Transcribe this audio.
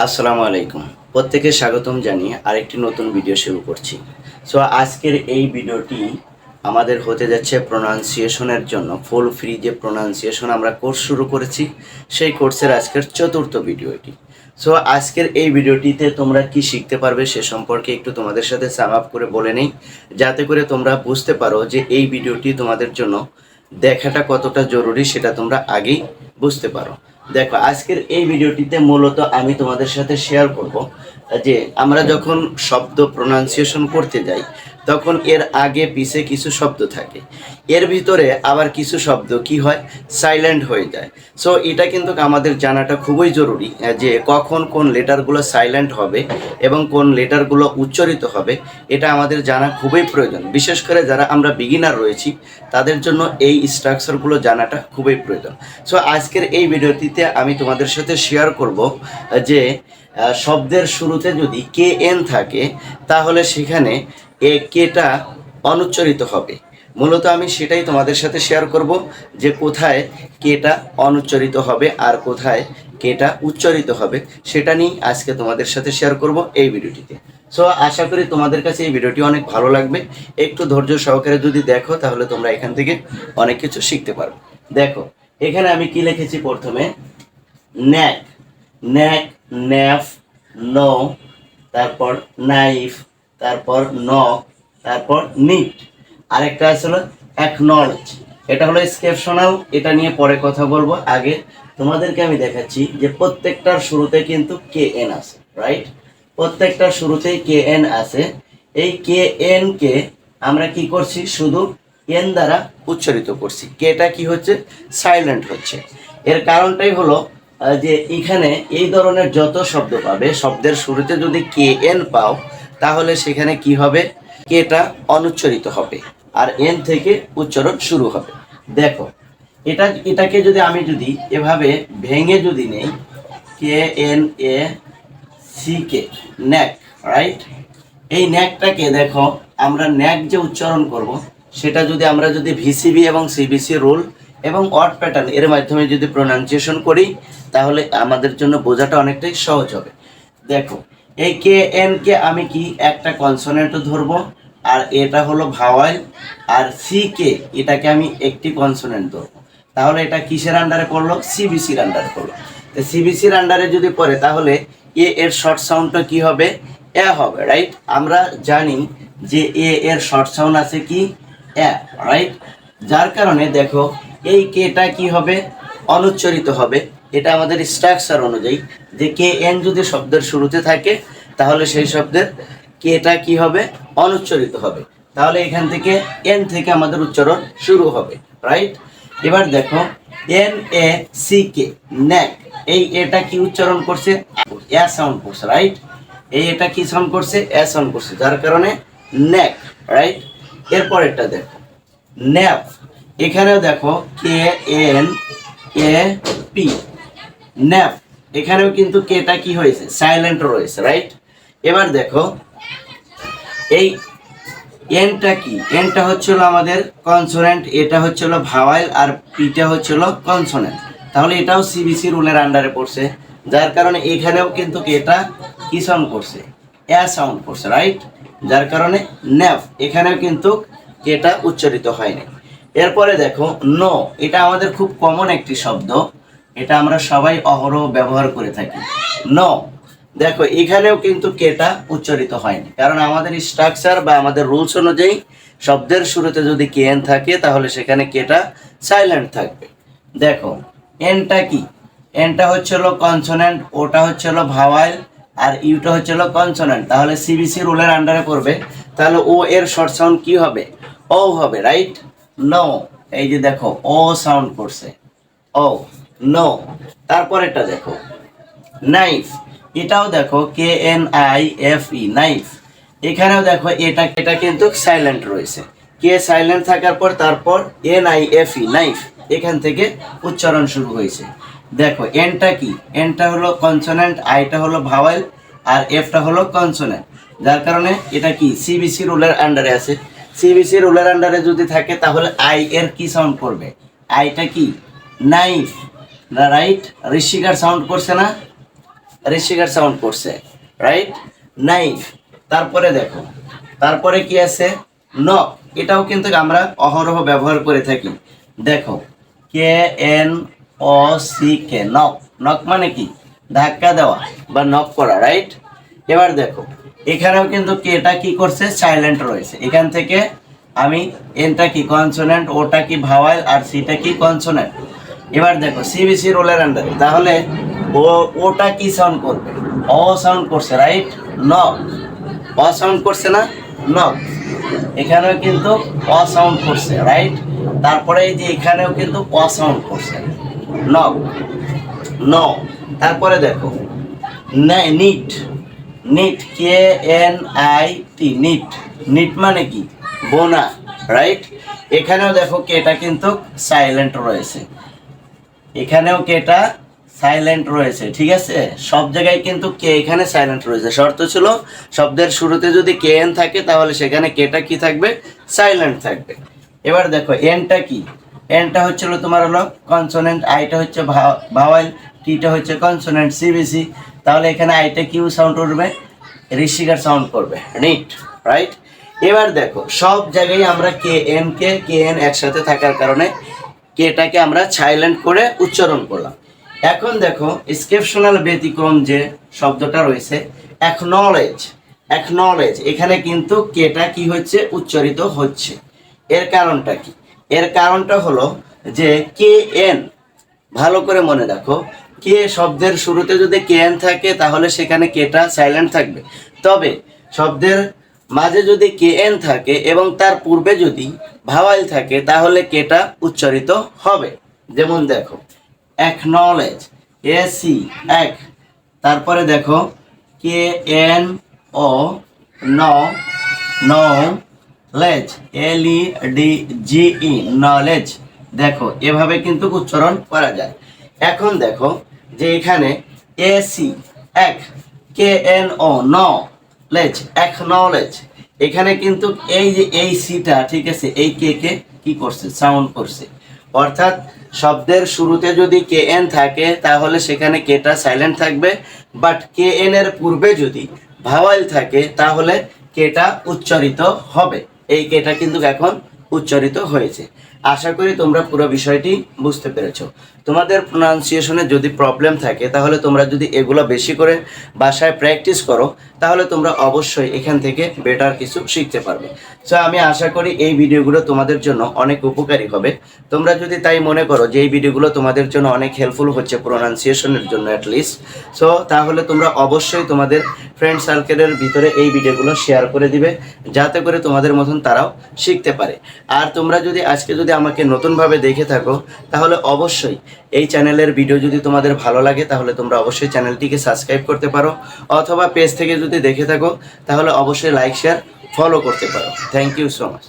আসসালামু আলাইকুম। প্রত্যেকে স্বাগতম জানিয়ে আরেকটি নতুন ভিডিও শুরু করছি। সো আজকের এই ভিডিওটি আমাদের হতে যাচ্ছে প্রোনাউন্সিয়েশনের জন্য। ফুল ফ্রি যে প্রোনাউন্সিয়েশন আমরা কোর্স শুরু করেছি, সেই কোর্সের আজকের চতুর্থ ভিডিও এটি সো আজকের এই ভিডিওটিতে তোমরা কি শিখতে পারবে সে সম্পর্কে একটু তোমাদের সাথে সাম আপ করে বলে নেই। যাতে করে তোমরা বুঝতে পারো যে এই ভিডিওটি তোমাদের জন্য দেখাটা কতটা জরুরি সেটা তোমরা আগেই বুঝতে পারো। দেখো, আজকের এই ভিডিওটিতে মূলত আমি তোমাদের সাথে শেয়ার করব যে আমরা যখন শব্দ প্রোনাউন্সিয়েশন করতে যাই তখন এর আগে পিছে কিছু শব্দ থাকে। এর ভিতরে আবার কিছু শব্দ কি হয়? সাইলেন্ট হয়ে যায়। সো এটা কিন্তু আমাদের জানাটা খুবই জরুরি যে কখন কোন লেটারগুলো সাইলেন্ট হবে এবং কোন লেটারগুলো উচ্চারিত হবে, এটা আমাদের জানা খুবই প্রয়োজন। বিশেষ করে যারা আমরা বিগিনার রয়েছি, তাদের জন্য এই স্ট্রাকচারগুলো জানাটা খুবই প্রয়োজন। সো আজকের এই ভিডিওটিতে আমি তোমাদের সাথে শেয়ার করব যে শব্দের শুরুতে যদি কে এন থাকে, তাহলে সেখানে এ কেটা অনুচ্চারিত হবে। মূলত আমি সেটাই তোমাদের সাথে শেয়ার করব যে কোথায় কেটা অনুচ্চারিত হবে আর কোথায় কেটা উচ্চারিত হবে, সেটা নিয়ে আজকে তোমাদের সাথে শেয়ার করব এই ভিডিওটিতে। সো আশা করি তোমাদের কাছে এই ভিডিওটি অনেক ভালো লাগবে। একটু ধৈর্য সহকারে যদি দেখো, তাহলে তোমরা এখান থেকে অনেক কিছু শিখতে পারবে। দেখো, এখানে আমি কি লিখেছি প্রথমে? ন্যাক ন্যাক, ন্যাফ, ন, তারপর নাইফ তারপর নক তারপর নিট আরেকটা আসলে অ্যাকনলেজ এটা হলো এক্সেপশনাল এটা নিয়ে পরে কথা বলব। আগে তোমাদেরকে আমি দেখাচ্ছি যে প্রত্যেকটার শুরুতে কিন্তু কে এন আছে রাইট প্রত্যেকটার শুরুতেই কে এন আছে। এই কে এন কে আমরা কি করছি? শুধু এন দ্বারা উচ্চারিত করছি। কেটা কি হচ্ছে? সাইলেন্ট হচ্ছে। এর কারণটাই হলো যে এখানে এই ধরনের যত শব্দ পাবে, শব্দের শুরুতে যদি কে এন পাও তাহলে সেখানে কি হবে? কেটা অনুচ্চারিত হবে। আর এন থেকে উচ্চারণ শুরু হবে। দেখো, এটা, এটাকে যদি আমি যদি এভাবে ভেঙে যদি নেই, K N A C K, knack right এই ন্যাকটাকে দেখো, আমরা ন্যাক যে উচ্চারণ করব, সেটা যদি আমরা যদি ভিসিবি এবং সিবিসি রুল এবং ওয়ার্ড প্যাটার্ন এর মাধ্যমে যদি প্রোনাউন্সিয়েশন করি, তাহলে আমাদের জন্য বোঝাটা অনেকটাই সহজ হবে। দেখো এই কে এন কে আমি কি একটা কনসোনেন্ট ধরবো? আর এটা হলো ভাওয়াল আর সি কে এটাকে আমি একটি কনসোনেন্ট ধরবো। তাহলে এটা কিসের আন্ডারে পড়ল? সিবিসির আন্ডারে পড়ল। তো সিবিসির আন্ডারে যদি পড়ে, তাহলে এ এর শর্ট সাউন্ডটা কি হবে? এ হবে রাইট আমরা জানি যে এ এর শর্ট সাউন্ড আছে কি? এ রাইট যার কারণে দেখো, এই কেটা কি হবে? অনুচ্চারিত হবে। এটা আমাদের স্ট্রাকচার অনুযায়ী যে কে এন যদি শব্দের শুরুতে থাকে, তাহলে সেই শব্দের কেটা কি হবে? অনুচ্চারিত হবে। তাহলে এখান থেকে এন থেকে আমাদের উচ্চারণ শুরু হবে রাইট এবার দেখো, এন, এ, সি, কে, ন্যাক, এই এটা কি উচ্চারণ করছে? এ সাউন্ড করছে রাইট এই এটা কি সাউন্ড করছে? এ সাউন্ড করছে, যার কারণে ন্যাক রাইট এরপরেরটা দেখো, ন্যাপ, এখানেও দেখো, K, N, A, P nap এখানেও কিন্তু কেটা কি হয়েছে? সাইলেন্ট রয়েছে রাইট এবার দেখো, এই এনটা কি? এনটা হচ্ছিল আমাদের কনসোনেন্ট এটা হচ্ছিল ভাওয়াইল আর পিটা হচ্ছিল কনসোনেন্ট তাহলে এটাও সিবিসি রুলের আন্ডারে পড়ছে, যার কারণে এখানেও কিন্তু এটা কি সাউন্ড করছে? এ সাউন্ড করছে রাইট যার কারণে ন্যাপ এখানেও কিন্তু এটা উচ্চারিত হয়নি। এরপরে দেখো নো এটা আমাদের খুব কমন একটি শব্দ। এটা আমরা সবাই অহরহ ব্যবহার করে থাকি। ন দেখো, এখানেও কিন্তু কেটা উচ্চারিত হয়নি। কারণ আমাদের স্ট্রাকচার বা আমাদের রুলস অনুযায়ী শব্দের শুরুতে যদি কে এন থাকে, তাহলে সেখানে কেটা সাইলেন্ট থাকবে। দেখো এনটা কি? এনটা হচ্ছিল কনসোনেন্ট ওটা হচ্ছিল ভাওয়াইল আর ইউটা হচ্ছিল কনসোনেন্ট তাহলে সিবিসি রুলের আন্ডারে পড়বে। তাহলে ও এর শর্ট সাউন্ড কি হবে? ও হবে রাইট ন এই যে দেখো ও সাউন্ড করছে। ও নো তারপরেরটা দেখো। নাইফ এটাও দেখো K N I F E knife এখানেও দেখো, এটা এটা কিন্তু সাইলেন্ট রয়েছে। কে সাইলেন্ট থাকার পর তারপর N I F E knife এখান থেকে উচ্চারণ শুরু হয়েছে। দেখো এনটা কি? এনটা হলো কনসোনেন্ট আইটা হলো ভাওয়েল আর এফটা হলো কনসোনেন্ট যার কারণে এটা কি? সিবিসি রুলের আন্ডারে আছে। সিবিসি রুলের আন্ডারে যদি থাকে, তাহলে আই এর কি সাউন্ড করবে? আইটা কি? নাইফ রাইট ঋষিকার সাউন্ড করছে না? ঋষিকার সাউন্ড করছে রাইট নাইফ তারপরে দেখো, তারপরে কি আছে? নক এটাও কিন্তু আমরা অহরহ ব্যবহার করে থাকি। দেখো K N O C K knock knock মানে কি? ধাক্কা দেওয়া বা নক করা রাইট এবার দেখো, এখানেও কিন্তু কেটা কি করছে? সাইলেন্ট রয়েছে। এখান থেকে আমি এনটা কি কনসোনেন্ট ওটা কি ভাওয়াল আর সিটা কি কনসোনেন্ট এবার দেখো সিবিসি রোলের আন্ডারে তাহলে ও, ওটা কি সাউন্ড করবে? অ সাউন্ড করছে রাইট ন। অ সাউন্ড করছে না? ন। এখানেও কিন্তু অ সাউন্ড করছে রাইট তারপরে এই যে এখানেও কিন্তু অ সাউন্ড করছে। ন। ন। তারপরে দেখো knit knit K N I T knit knit মানে কি? বোনা রাইট এখানেও দেখো কেটা কিন্তু সাইলেন্ট রয়েছে। এখানেও কেটা সাইলেন্ট রয়েছে, ঠিক আছে? সব জায়গায় কিন্তু কে এখানে সাইলেন্ট রয়েছে। শর্ত ছিল, শব্দের শুরুতে যদি কে এন থাকে, তাহলে সেখানে কেটা কি থাকবে? সাইলেন্ট থাকবে। এবার দেখো এনটা কি? এনটা হচ্ছিল তোমার হলো কনসোনেন্ট আইটা হচ্ছে ভাওয়াইল টিটা হচ্ছে কনসোনেন্ট সিবিসি তাহলে এখানে আইটা কিউ সাউন্ড করবে ঋষিকার সাউন্ড করবে। নিট রাইট এবার দেখো, সব জায়গায় আমরা K N K K N একসাথে থাকার কারণে কেটাকে আমরা সাইলেন্ট করে উচ্চারণ করলাম। এখন দেখো এক্সেপশনাল ব্যতিক্রম যে শব্দটা রয়েছে অ্যাকনলেজ অ্যাকনলেজ এখানে কিন্তু কেটা কি হচ্ছে? উচ্চারিত হচ্ছে। এর কারণটা কি? এর কারণটা হলো যে কে এন, ভালো করে মনে রাখো, কে শব্দের শুরুতে যদি কে এন থাকে, তাহলে সেখানে কেটা সাইলেন্ট থাকবে। তবে শব্দের মাঝে যদি কে এন থাকে এবং তার পূর্বে যদি ভাওয়াইল থাকে, তাহলে কেটা উচ্চারিত হবে? যেমন দেখো অ্যাকনলেজ এ সি এক। তারপরে দেখো, কে এন, ও, ন ন এল ই ডি জি ই নলেজ দেখো, এভাবে কিন্তু উচ্চারণ করা যায়। এখন দেখো যে এখানে এ সি এক। কে এন, ও, ন। লেজ এক নলেজ এখানে কিন্তু এই যে এই সিটা ঠিক আছে, এই কে কে কি করছে? সাউন্ড করছে। অর্থাৎ শব্দের শুরুতে যদি কে এন থাকে, তাহলে সেখানে কেটা সাইলেন্ট থাকবে বাট কে এন এর পূর্বে যদি ভাওয়াল থাকে, তাহলে কেটা উচ্চারিত হবে। এই কেটা কিন্তু এখন উচ্চারিত হয়েছে। আশা করি তোমরা পুরো বিষয়টি বুঝতে পেরেছ। তোমাদের প্রোনাউন্সিয়েশনে যদি প্রবলেম থাকে, তাহলে তোমরা যদি এগুলো বেশি করে বাসায় প্র্যাকটিস করো, তাহলে তোমরা অবশ্যই এখান থেকে বেটার কিছু শিখতে পারবে। সো আমি আশা করি এই ভিডিওগুলো তোমাদের জন্য অনেক উপকারী হবে। তোমরা যদি তাই মনে করো যে এই ভিডিওগুলো তোমাদের জন্য অনেক হেল্পফুল হচ্ছে প্রোনাউন্সিয়েশনের জন্য অ্যাটলিস্ট সো তাহলে তোমরা অবশ্যই তোমাদের ফ্রেন্ড সার্কেলের ভিতরে এই ভিডিওগুলো শেয়ার করে দিবে, যাতে করে তোমাদের মতন তারাও শিখতে পারে। আর তোমরা যদি আজকে যদি আমাকে নতুনভাবে দেখে থাকো, তাহলে অবশ্যই এই চ্যানেলের ভিডিও যদি তোমাদের ভালো লাগে, তাহলে তোমরা অবশ্যই চ্যানেলটিকে সাবস্ক্রাইব করতে পারো, অথবা পেজ থেকে যদি দেখে থাকো, তাহলে অবশ্যই লাইক শেয়ার ফলো করতে পারো। Thank you so much